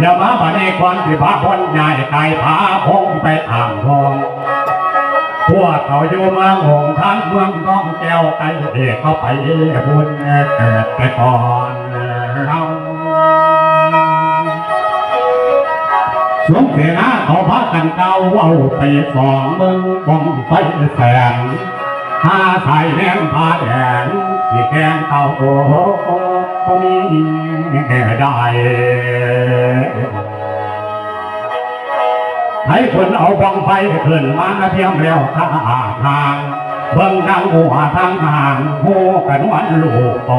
แล้วมาบันในควันที่พาคนใหญ่ตายพาพงไปอ่างทองพวกเขาอยู่เมืองหงทั้งเมืองน้องแก้วไก่เอกเขาไปบุญเกิดไปก่อนเราสวงเสนาเขาพากันเก้าเอาไปสองเมืองบองไฟแสงหาใสายแนมพาแดงที่แกงเต่าโอ้ มีได้ ให้คนเอาบองไฟขึ้นมาเพียงแล้วท่าทางเบิ่งดังหัวทางห่างหูกันวันลูกโต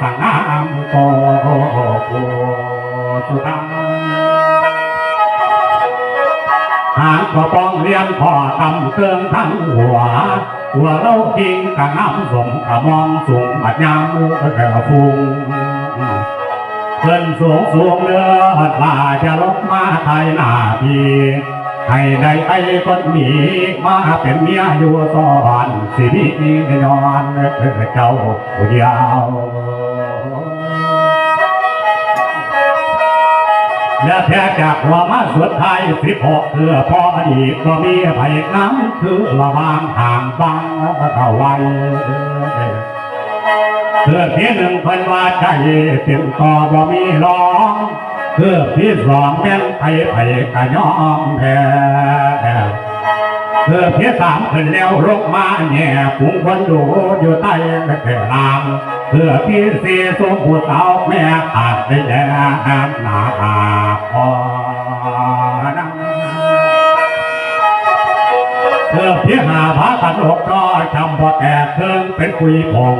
สังามโตโกสุทังหางก็ป้องเลี้ยงพ่อทำเครื่องทั้งหัวตัวเรากิงกะน้ำสมกะมองสูงบัดยามมือแก่ฟุ้ง เพิ่นสูงสูงเรือดว่าจะลบมาไทยหน้าพีให้ได้ไอ้คนหนีมาเป็นเมียอยู่ซ้อนสิมีย้อนเจ้าผู้เดียวและแท้จากหัวมาสุดท้ายสิบหกเพื่อพอดีก็มีไผ่น้ำคือระวางห่างฟังเข้าไว้ เพื่อที่หนึ่งเพิ่นว่าใจเต็มต่อบ่มีร้องเพื่อที่สองแม่นไผไผกะยอมแพ้เพื่อที่สามขึ้นแล้วรกมาแง่ปุงคนดูอยู่ใต้แต่ลางเพื่อที่สี่สมผู้สาวแม่ขาดได้แล้วหนาอาพอนังเพื่อเพียงหาพากันอกก็จำพอแตกเครื่องเป็นคุยผง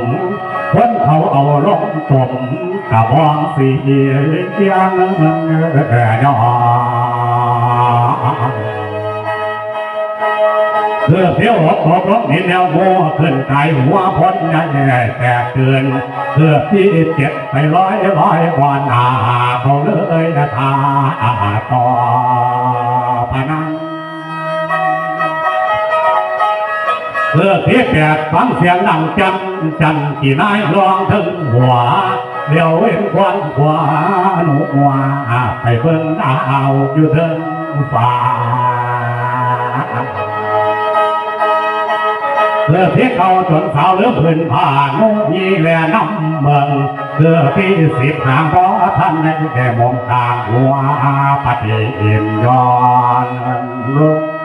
คนเขาเอาลงตมกะบองสีเอียงเอ่อยเพื่อเพียวหกบอกลบนี่แนวโม่ขึ้นกหัวพ้นยันแตกเตือนเพื่อที่เจ็บไปร้อยร้อยวันอาเขาเลยนะทาต่อ เพื่อเพียแปดฟังเสียงดังจันจันที่นายร้องถึงหัวเดี๋ยวเห็นควันขวาหนูหัวไปเบิ่งดาอยู่เทิงฟ้าเพื่อเพียเขาจนสาวเลือพื้นผ่านโมยีแลน้ำเมืองเพื่อที่สิบหางราะท่านในแค่มองทางหัวปฏิอินย้อนลง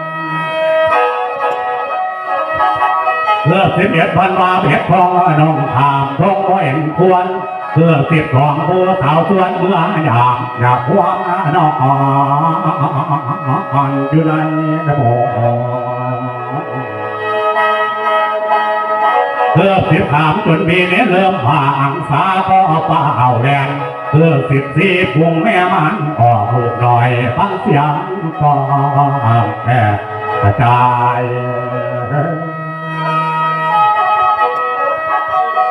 เพื่อสิบเอ็ดพันวาเพ็ดทองน้องถามทองเอ็นควรเพื่อสิบของผู้สาวชวนเมื่ออยากอยากควงน้องอ่อนอยู่ในระบบเพื่อสิบสามจนปีเนี้เริ่มผ่างสาก็เป้าแดงเพื่อสิบสี่พุงแม่มันออกลูกหน่อยฟังเสียงก็แค่กระจาย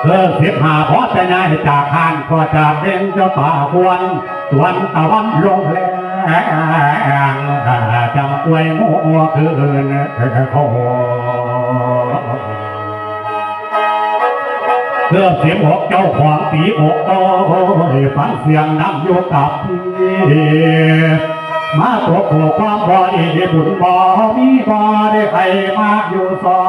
เลิกสิบหาพราะจะย้ายจากหานก็จากเด่นเจ้าป่าควรสวนตะวันลงแรงจำกล้วยโม่คืนโคเพื่อเสียงหกเจ้าของตีอกโอ้ยฟังเสียงน้ำอยู่กับพี่มาตัวโขความบ่ดีบุญบ่มีบ่ได้ใครมาอยู่สอ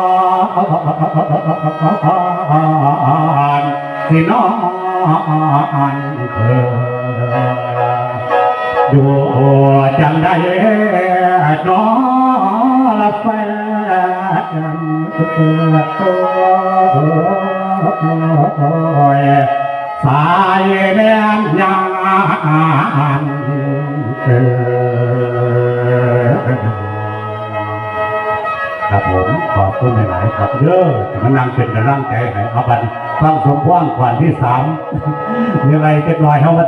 นสินอนเธออยู่จังได้น้อละแฟนโอ้ยสายแนมยานเออ ครับผมขอบคุณหลายครับเด้อที่มันนั่งเป็นกำลังใจให้อาบัติฟังสมว่างขวัญที่สามมีอะไรจะลอยเข้ามา